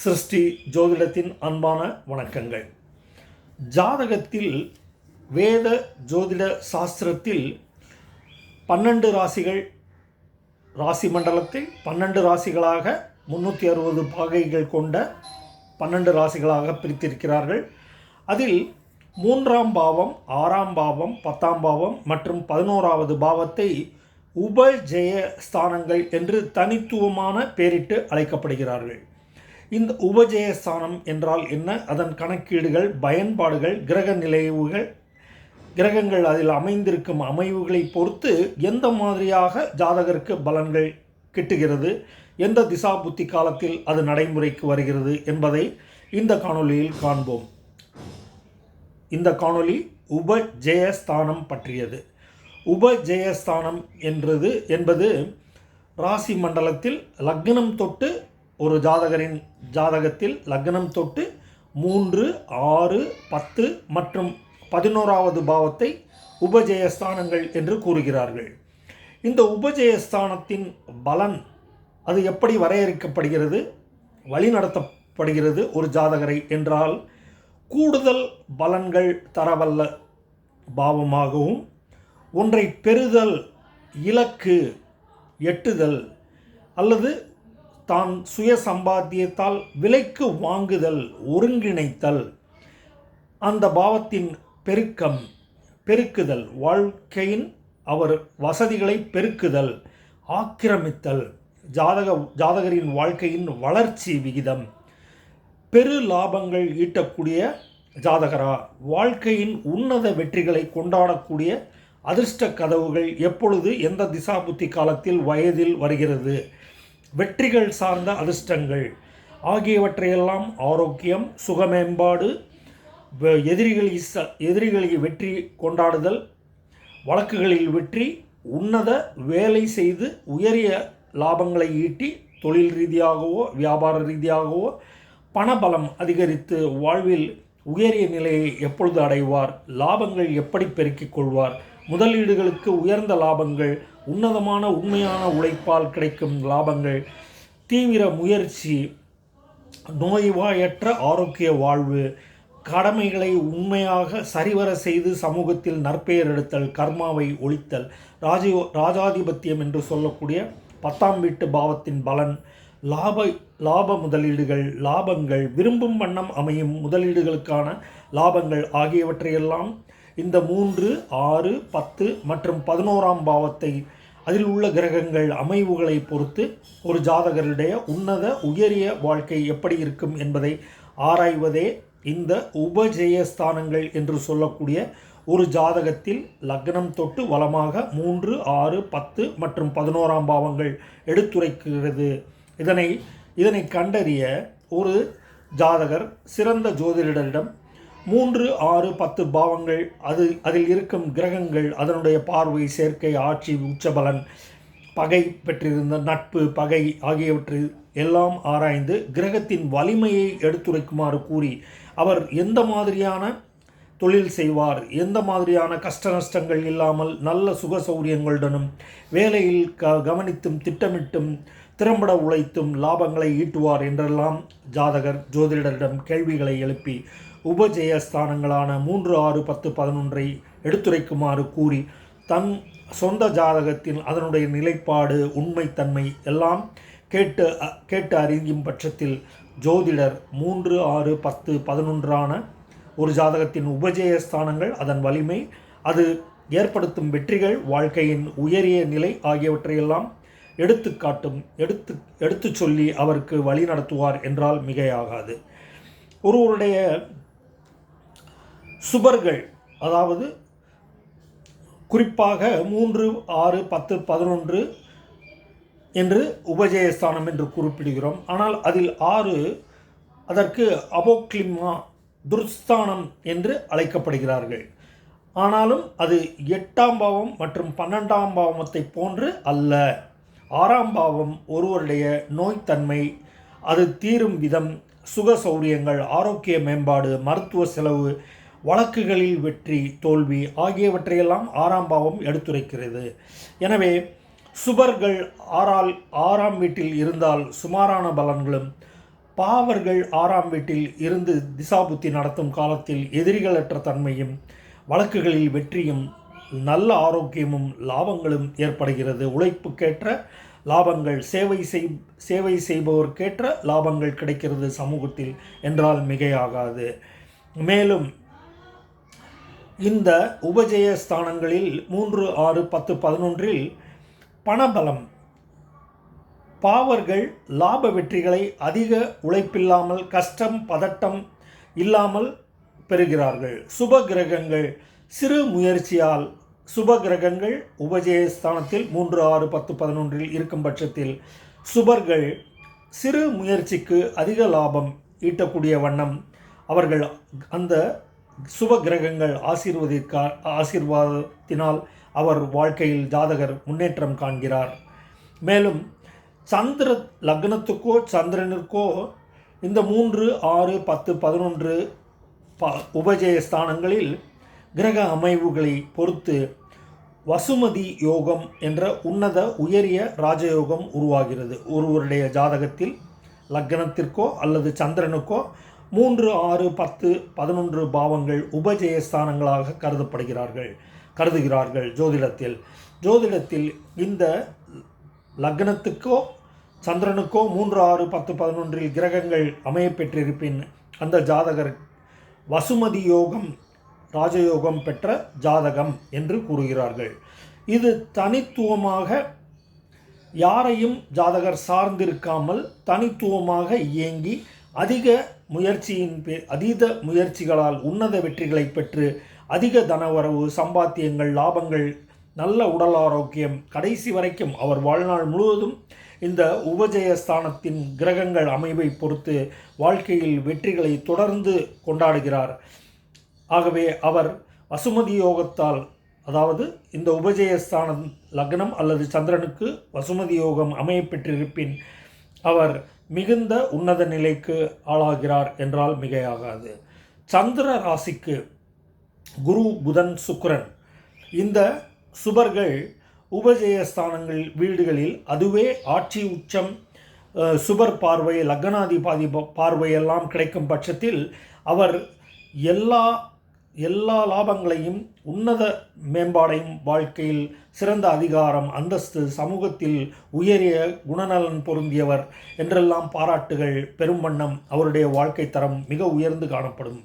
சிருஷ்டி ஜோதிடத்தின் அன்பான வணக்கங்கள். ஜாதகத்தில் வேத ஜோதிட சாஸ்திரத்தில் பன்னெண்டு ராசிகள் ராசி மண்டலத்தில் பன்னெண்டு ராசிகளாக முன்னூற்றி அறுபது பாகைகள் கொண்ட பன்னெண்டு ராசிகளாக பிரித்திருக்கிறார்கள். அதில் மூன்றாம் பாவம் ஆறாம் பாவம் பத்தாம் பாவம் மற்றும் பதினோராவது பாவத்தை உபஜெய ஸ்தானங்கள் என்று தனித்துவமான பேரிட்டு அழைக்கப்படுகிறார்கள். இந்த உபஜெயஸ்தானம் என்றால் என்ன? அதன் கணக்கீடுகள் பயன்பாடுகள் கிரக நிலைவுகள் கிரகங்கள் அதில் அமைந்திருக்கும் அமைவுகளை பொறுத்து எந்த மாதிரியாக ஜாதகருக்கு பலன்கள் கிட்டுகிறது எந்த திசா புத்தி காலத்தில் அது நடைமுறைக்கு வருகிறது என்பதை இந்த காணொலியில் காண்போம். இந்த காணொளி உபஜெயஸ்தானம் பற்றியது. உபஜெயஸ்தானம் என்றது என்பது ராசி மண்டலத்தில் லக்னம் தொட்டு ஒரு ஜாதகரின் ஜாதகத்தில் லக்னம் தொட்டு மூன்று ஆறு பத்து மற்றும் பதினோராவது பாவத்தை உபஜெயஸ்தானங்கள் என்று கூறுகிறார்கள். இந்த உபஜெயஸ்தானத்தின் பலன் அது எப்படி வரையறுக்கப்படுகிறது? வழிநடத்தப்படுகிறது ஒரு ஜாதகரை என்றால் கூடுதல் பலன்கள் தரவல்ல பாவமாகவும் ஒன்றை பெறுதல் இலக்கு எட்டுதல் அல்லது தான் சுய சம்பாத்தியத்தால் விலைக்கு வாங்குதல் ஒருங்கிணைத்தல். அந்த பாவத்தின் பெருக்கம் பெருக்குதல். வாழ்க்கையின் அவர் வசதிகளை பெருக்குதல் ஆக்கிரமித்தல். ஜாதக ஜாதகரின் வாழ்க்கையின் வளர்ச்சி விகிதம். பெரு லாபங்கள் ஈட்டக்கூடிய ஜாதகரா? வாழ்க்கையின் உன்னத வெற்றிகளை கொண்டாடக்கூடிய அதிர்ஷ்ட கதவுகள் எப்பொழுது எந்த திசாபுத்தி காலத்தில் வயதில் வருகிறது? வெற்றிகள் சார்ந்த அதிர்ஷ்டங்கள். ஆகியவற்றையெல்லாம் ஆரோக்கியம் சுகமேம்பாடு வ- எதிரிகளை ச எதிரிகளை வெற்றி கொண்டாடுதல் வழக்குகளில் வெற்றி உன்னத வேலை செய்து உயரிய லாபங்களை ஈட்டி தொழில் ரீதியாகவோ வியாபார ரீதியாகவோ பணபலம் அதிகரித்து வாழ்வில் உயரிய நிலையை எப்பொழுது அடைவார் லாபங்கள் எப்படி பெருக்கிக் கொள்வார் முதலீடுகளுக்கு உயர்ந்த லாபங்கள் உன்னதமான உண்மையான உழைப்பால் கிடைக்கும் லாபங்கள் தீவிர முயற்சி நோய்வாயற்ற ஆரோக்கிய வாழ்வு கடமைகளை உண்மையாக சரிவர செய்து சமூகத்தில் நற்பெயர் எடுத்தல் கர்மாவை ஒழித்தல் ராஜீவ ராஜாதிபத்தியம் என்று சொல்லக்கூடிய பத்தாம் வீட்டு பாவத்தின் பலன் லாப லாப முதலீடுகள் லாபங்கள் விரும்பும் வண்ணம் அமையும் முதலீடுகளுக்கான லாபங்கள் ஆகியவற்றையெல்லாம் இந்த மூன்று ஆறு பத்து மற்றும் பதினோராம் பாவத்தை அதில் உள்ள கிரகங்கள் அமைவுகளை பொறுத்து ஒரு ஜாதகருடைய உன்னத உயரிய வாழ்க்கை எப்படி இருக்கும் என்பதை ஆராய்வதே இந்த உபஜெயஸ்தானங்கள் என்று சொல்லக்கூடிய ஒரு ஜாதகத்தில் லக்னம் தொட்டு வளமாக மூன்று ஆறு பத்து மற்றும் பதினோராம் பாவங்கள் எடுத்துரைக்கிறது. இதனை இதனை கண்டறிய ஒரு ஜாதகர் சிறந்த ஜோதிடரிடம் மூன்று ஆறு பத்து பாவங்கள் அது அதில் இருக்கும் கிரகங்கள் அதனுடைய பார்வை சேர்க்கை ஆட்சி உச்சபலன் பகை பெற்றிருந்த நட்பு பகை ஆகியவற்றில் எல்லாம் ஆராய்ந்து கிரகத்தின் வலிமையை எடுத்துரைக்குமாறு கூறி அவர் எந்த மாதிரியான தொழில் செய்வார் எந்த மாதிரியான கஷ்ட நஷ்டங்கள் இல்லாமல் நல்ல சுக சௌரியங்களுடனும் வேலையில் க கவனித்தும் திட்டமிட்டும் திறம்பட உழைத்தும் லாபங்களை ஈட்டுவார் என்றெல்லாம் ஜாதகர் ஜோதிடரிடம் கேள்விகளை எழுப்பி உபஜெயஸ்தானங்களான மூன்று ஆறு பத்து பதினொன்றை எடுத்துரைக்குமாறு கூறி தன் சொந்த ஜாதகத்தில் அதனுடைய நிலைப்பாடு உண்மைத்தன்மை எல்லாம் கேட்டு கேட்டு அறியும் பட்சத்தில் ஜோதிடர் மூன்று ஆறு பத்து பதினொன்றான ஒரு ஜாதகத்தின் உபஜெயஸ்தானங்கள் அதன் வலிமை அது ஏற்படுத்தும் வெற்றிகள் வாழ்க்கையின் உயரிய நிலை ஆகியவற்றையெல்லாம் எடுத்து காட்டும் எடுத்து எடுத்துச் சொல்லி அவருக்கு வழி நடத்துவார் என்றால் மிகையாகாது. ஒருவருடைய சுபர்கள். அதாவது குறிப்பாக மூன்று ஆறு பத்து பதினொன்று என்று உபஜயஸ்தானம் என்று குறிப்பிடுகிறோம். ஆனால் அதில் ஆறு அதற்கு அபோக்லிமா துர்ஸ்தானம் என்று அழைக்கப்படுகிறார்கள். ஆனாலும் அது எட்டாம் பாவம் மற்றும் பன்னெண்டாம் பாவத்தை போன்று அல்ல. ஆறாம் பாவம் ஒருவருடைய நோய்த்தன்மை அது தீரும் விதம் சுக சௌரியங்கள் ஆரோக்கிய மேம்பாடு மருத்துவ செலவு வழக்குகளில் வெற்றி தோல்வி ஆகியவற்றையெல்லாம் ஆறாம் பாவம் எடுத்துரைக்கிறது. எனவே சுபர்கள் ஆறால் ஆறாம் வீட்டில் இருந்தால் சுமாரான பலன்களும் பாவர்கள் ஆறாம் வீட்டில் இருந்து திசாபுத்தி நடத்தும் காலத்தில் எதிரிகளற்ற தன்மையும் வழக்குகளில் வெற்றியும் நல்ல ஆரோக்கியமும் லாபங்களும் ஏற்படுகிறது. உழைப்புக்கேற்ற லாபங்கள் சேவை செய் சேவை செய்பவர்க்கேற்ற லாபங்கள் கிடைக்கிறது சமூகத்தில் என்றால் மிகையாகாது. மேலும் இந்த உபஜய ஸ்தானங்களில் மூன்று ஆறு பத்து பதினொன்றில் பணபலம். பாவர்கள் லாப வெற்றிகளை அதிக உழைப்பில்லாமல் கஷ்டம் பதட்டம் இல்லாமல் பெறுகிறார்கள். சுப கிரகங்கள் சிறு முயற்சியால் சுப கிரகங்கள் உபஜயஸ்தானத்தில் மூன்று ஆறு பத்து பதினொன்றில் இருக்கும் பட்சத்தில் சுபர்கள் சிறு முயற்சிக்கு அதிக லாபம் ஈட்டக்கூடிய வண்ணம் அவர்கள் அந்த சுப கிரகங்கள் ஆசீர்வதிக்கா ஆசீர்வாதத்தினால் அவர் வாழ்க்கையில் ஜாதகர் முன்னேற்றம் காண்கிறார். மேலும் சந்திர லக்னத்துக்கோ சந்திரனுக்கோ இந்த மூன்று ஆறு பத்து பதினொன்று ப உபஜய ஸ்தானங்களில் கிரக அமைவுகளை பொறுத்து வசுமதி யோகம் என்ற உன்னத உயரிய ராஜயோகம் உருவாகிறது. ஒருவருடைய ஜாதகத்தில் லக்னத்திற்கோ அல்லது சந்திரனுக்கோ மூன்று ஆறு பத்து பதினொன்று பாவங்கள் உபஜயஸ்தானங்களாக கருதப்படுகிறார்கள் கருதுகிறார்கள் ஜோதிடத்தில். ஜோதிடத்தில் இந்த லக்னத்துக்கோ சந்திரனுக்கோ மூன்று ஆறு பத்து பதினொன்றில் கிரகங்கள் அமையப்பெற்றிருப்பின் அந்த ஜாதகர் வசுமதி யோகம் ராஜயோகம் பெற்ற ஜாதகம் என்று கூறுகிறார்கள். இது தனித்துவமாக யாரையும் ஜாதகர் சார்ந்திருக்காமல் தனித்துவமாக இயங்கி அதிக முயற்சியின் பே அதீத முயற்சிகளால் உன்னத வெற்றிகளை பெற்று அதிக தனவரவு சம்பாத்தியங்கள் லாபங்கள் நல்ல உடல் ஆரோக்கியம் கடைசி வரைக்கும் அவர் வாழ்நாள் முழுவதும் இந்த உபஜயஸ்தானத்தின் கிரகங்கள் அமைவை பொறுத்து வாழ்க்கையில் வெற்றிகளை தொடர்ந்து கொண்டாடுகிறார். ஆகவே அவர் வசுமதி யோகத்தால் அதாவது இந்த உபஜயஸ்தானம் லக்னம் அல்லது சந்திரனுக்கு வசுமதி யோகம் அமையப்பெற்றிருப்பின் அவர் மிகுந்த உன்னத நிலைக்கு ஆளாகிறார் என்றால் மிகையாகாது. சந்திர ராசிக்கு குரு புதன் சுக்கிரன். இந்த சுபர்கள் உபஜயஸ்தானங்கள் வீடுகளில் அதுவே ஆட்சி உச்சம் சுபர் பார்வை லக்னாதிபாதி ப- பார்வையெல்லாம் கிடைக்கும் பட்சத்தில் அவர் எல்லா எல்லா லாபங்களையும் உன்னத மேம்பாடையும் வாழ்க்கையில் சிறந்த அதிகாரம் அந்தஸ்து சமூகத்தில் உயரிய குணநலன் பொருந்தியவர் என்றெல்லாம் பாராட்டுகள் பெரும் வண்ணம் அவருடைய வாழ்க்கை தரம் மிக உயர்ந்து காணப்படும்.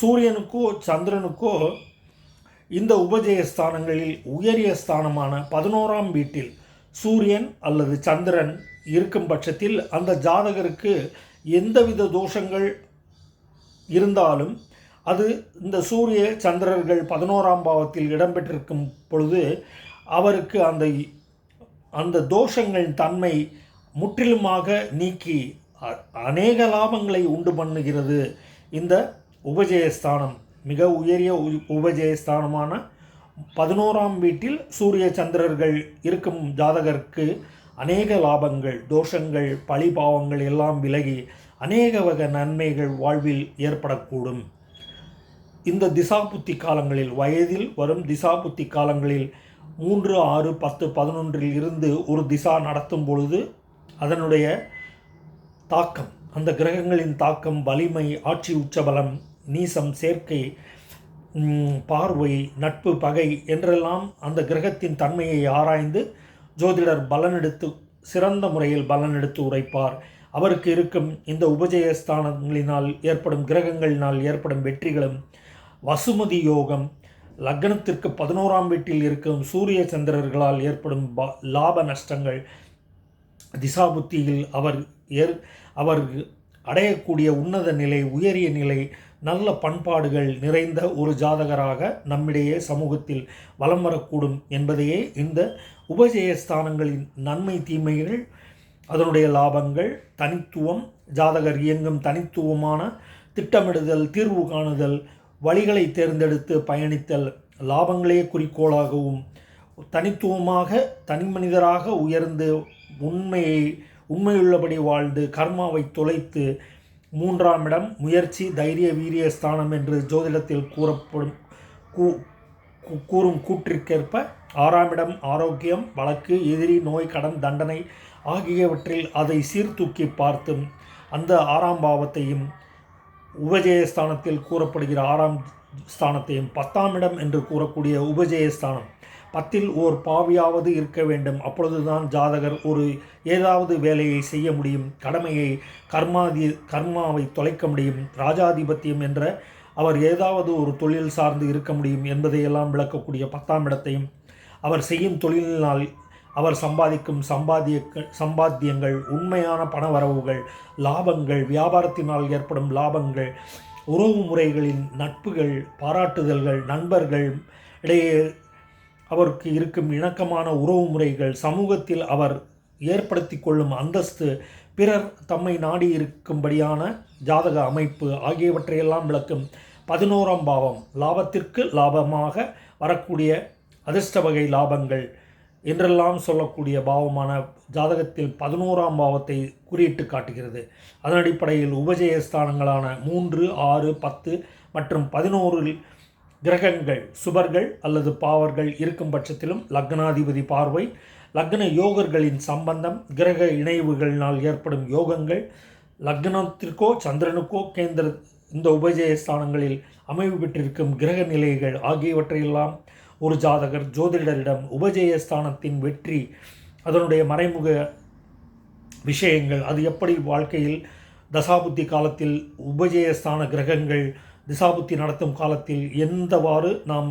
சூரியனுக்கோ சந்திரனுக்கோ இந்த உபஜய ஸ்தானங்களில் உயரிய ஸ்தானமான பதினோராம் வீட்டில் சூரியன் அல்லது சந்திரன் இருக்கும் பட்சத்தில் அந்த ஜாதகருக்கு எந்தவித தோஷங்கள் இருந்தாலும் அது இந்த சூரிய சந்திரர்கள் பதினோராம் பாவத்தில் இடம்பெற்றிருக்கும் பொழுது அவருக்கு அந்த அந்த தோஷங்களின் தன்மை முற்றிலுமாக நீக்கி அநேக லாபங்களை உண்டு பண்ணுகிறது. இந்த உபஜயஸ்தானம் மிக உயரிய உ- உபஜயஸ்தானமான பதினோராம் வீட்டில் சூரிய சந்திரர்கள் இருக்கும் ஜாதகருக்கு அநேக லாபங்கள் தோஷங்கள் பழிபாவங்கள் எல்லாம் விலகி அநேக வகை நன்மைகள் வாழ்வில் ஏற்படக்கூடும். இந்த திசாபுத்தி காலங்களில் வயதில் வரும் திசாபுத்தி காலங்களில் மூன்று ஆறு பத்து பதினொன்றில் இருந்து ஒரு திசா நடத்தும் பொழுது அதனுடைய தாக்கம் அந்த கிரகங்களின் தாக்கம் வலிமை ஆட்சி உச்சபலம் நீசம் சேர்க்கை பார்வை நட்பு பகை என்றெல்லாம் அந்த கிரகத்தின் தன்மையை ஆராய்ந்து ஜோதிடர் பலனெடுத்து சிறந்த முறையில் பலனெடுத்து உரைப்பார். அவருக்கு இருக்கும் இந்த உபஜயஸ்தானங்களினால் ஏற்படும் கிரகங்களினால் ஏற்படும் வெற்றிகளும் வசுமதி யோகம். லக்னத்திற்கு பதினோராம் வீட்டில் இருக்கும் சூரிய சந்திரர்களால் ஏற்படும் லாப நஷ்டங்கள். திசாபுத்தியில் அவர் ஏற் அவர் அடையக்கூடிய உன்னத நிலை உயரிய நிலை நல்ல பண்பாடுகள் நிறைந்த ஒரு ஜாதகராக நம்மிடையே சமூகத்தில் வலம் வரக்கூடும் என்பதையே இந்த உபஜயஸ்தானங்களின் நன்மை தீமைகள் அதனுடைய லாபங்கள் தனித்துவம் ஜாதகர் இயங்கும் தனித்துவமான திட்டமிடுதல் தீர்வு காணுதல் வழிகளை தேர்ந்தெடுத்து பயணித்தல் லாபங்களே குறிக்கோளாகவும் தனித்துவமாக தனி மனிதராக உயர்ந்து உண்மையை உண்மையுள்ளபடி வாழ்ந்து கர்மாவை தொலைத்து மூன்றாம் இடம் முயற்சி தைரிய வீரிய ஸ்தானம் என்று ஜோதிடத்தில் கூறப்படும் கூ கூ- கூறும் கூற்றிற்கேற்ப ஆறாம் இடம் ஆரோக்கியம் வழக்கு எதிரி நோய் கடன் தண்டனை ஆகியவற்றில் அதை சீர்தூக்கி பார்த்தும் அந்த ஆறாம் பாவத்தையும் உபஜயஸ்தானத்தில் கூறப்படுகிற ஆறாம் ஸ்தானத்தையும் பத்தாம் இடம் என்று கூறக்கூடிய உபஜயஸ்தானம். பத்தில் ஓர் பாவியாவது இருக்க வேண்டும். அப்பொழுதுதான் ஜாதகர் ஒரு ஏதாவது வேலையை செய்ய முடியும். கடமையை கர்மாதி கர்மாவை தொலைக்க முடியும். ராஜாதிபத்தியம் என்ற அவர் ஏதாவது ஒரு தொழில் சார்ந்து இருக்க முடியும் என்பதையெல்லாம் விளக்கக்கூடிய பத்தாம் இடத்தையும் அவர் செய்யும் தொழிலினால் அவர் சம்பாதிக்கும் சம்பாதிய சம்பாத்தியங்கள் உண்மையான பணவரவுகள் லாபங்கள் வியாபாரத்தினால் ஏற்படும் லாபங்கள் உறவு முறைகளின் நட்புகள் பாராட்டுதல்கள் நண்பர்கள் இடையே அவருக்கு இருக்கும் இணக்கமான உறவு முறைகள் சமூகத்தில் அவர் ஏற்படுத்தி கொள்ளும் அந்தஸ்து பிறர் தம்மை நாடி இருக்கும்படியான ஜாதக அமைப்பு ஆகியவற்றையெல்லாம் விளக்கும் பதினோராம் பாவம். லாபத்திற்கு லாபமாக வரக்கூடிய அதிர்ஷ்ட வகை லாபங்கள். என்றெல்லாம் சொல்லக்கூடிய பாவமான ஜாதகத்தில் பதினோராம் பாவத்தை குறியிட்டு காட்டுகிறது. அதன் அடிப்படையில் உபஜயஸ்தானங்களான மூன்று ஆறு பத்து மற்றும் பதினோரில் கிரகங்கள் சுபர்கள் அல்லது பாவர்கள் இருக்கும் பட்சத்திலும் லக்னாதிபதி பார்வை லக்ன யோகர்களின் சம்பந்தம் கிரக இணைவுகளினால் ஏற்படும் யோகங்கள் லக்னத்திற்கோ சந்திரனுக்கோ கேந்திர இந்த உபஜயஸ்தானங்களில் அமைவு பெற்றிருக்கும் கிரக நிலைகள் ஆகியவற்றையெல்லாம் ஒரு ஜாதகர் ஜோதிடரிடம் உபஜயஸ்தானத்தின் வெற்றி அதனுடைய மறைமுக விஷயங்கள் அது எப்படி வாழ்க்கையில் தசாபுத்தி காலத்தில் உபஜெயஸ்தான கிரகங்கள் திசாபுத்தி நடத்தும் காலத்தில் எந்தவாறு நாம்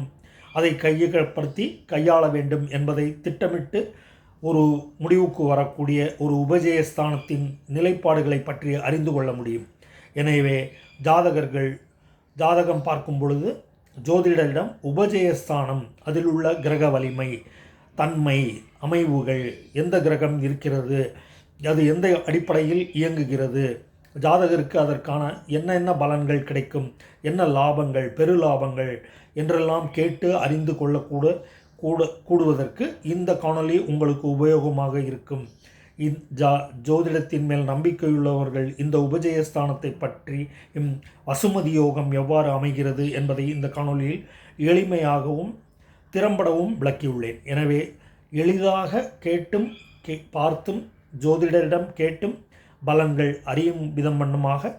அதை கையகப்படுத்தி கையாள வேண்டும் என்பதை திட்டமிட்டு ஒரு முடிவுக்கு வரக்கூடிய ஒரு உபஜயஸ்தானத்தின் நிலைப்பாடுகளை பற்றி அறிந்து கொள்ள முடியும். எனவே ஜாதகர்கள் ஜாதகம் பார்க்கும் பொழுது ஜோதிடரிடம் உபஜயஸ்தானம் அதில் உள்ள கிரக வலிமை தன்மை அமைவுகள் எந்த கிரகம் இருக்கிறது அது எந்த அடிப்படையில் இயங்குகிறது ஜாதகருக்கு அதற்கான என்னென்ன பலன்கள் கிடைக்கும் என்ன லாபங்கள் பெரு லாபங்கள் என்றெல்லாம் கேட்டு அறிந்து கொள்ளக்கூட கூட கூடுவதற்கு இந்த காணொளி உங்களுக்கு உபயோகமாக இருக்கும். ஜா ஜோதிடத்தின் மேல் நம்பிக்கையுள்ளவர்கள் இந்த உபஜயஸ்தானத்தை பற்றி அசுமதி யோகம் எவ்வாறு அமைகிறது என்பதை இந்த காணொலியில் எளிமையாகவும் திறம்படவும் விளக்கியுள்ளேன். எனவே எளிதாக கேட்டும் கே பார்த்தும் ஜோதிடரிடம் கேட்டும் பலன்கள் அறியும் விதம் வண்ணமாக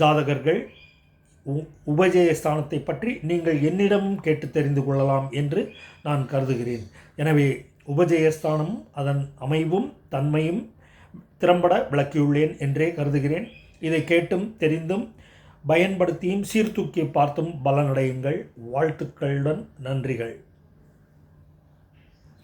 ஜாதகர்கள் உபஜயஸ்தானத்தை பற்றி நீங்கள் என்னிடமும் கேட்டு தெரிந்து கொள்ளலாம் என்று நான் கருதுகிறேன். எனவே உபஜயஸ்தானமும் அதன் அமைவும் தன்மையும் திறம்பட விளக்கியுள்ளேன் என்றே கருதுகிறேன். இதை கேட்டும் தெரிந்தும் பயன்படுத்தியும் சீர்தூக்கி பார்த்தும் பலனடையுங்கள். வாழ்த்துக்களுடன் நன்றிகள்.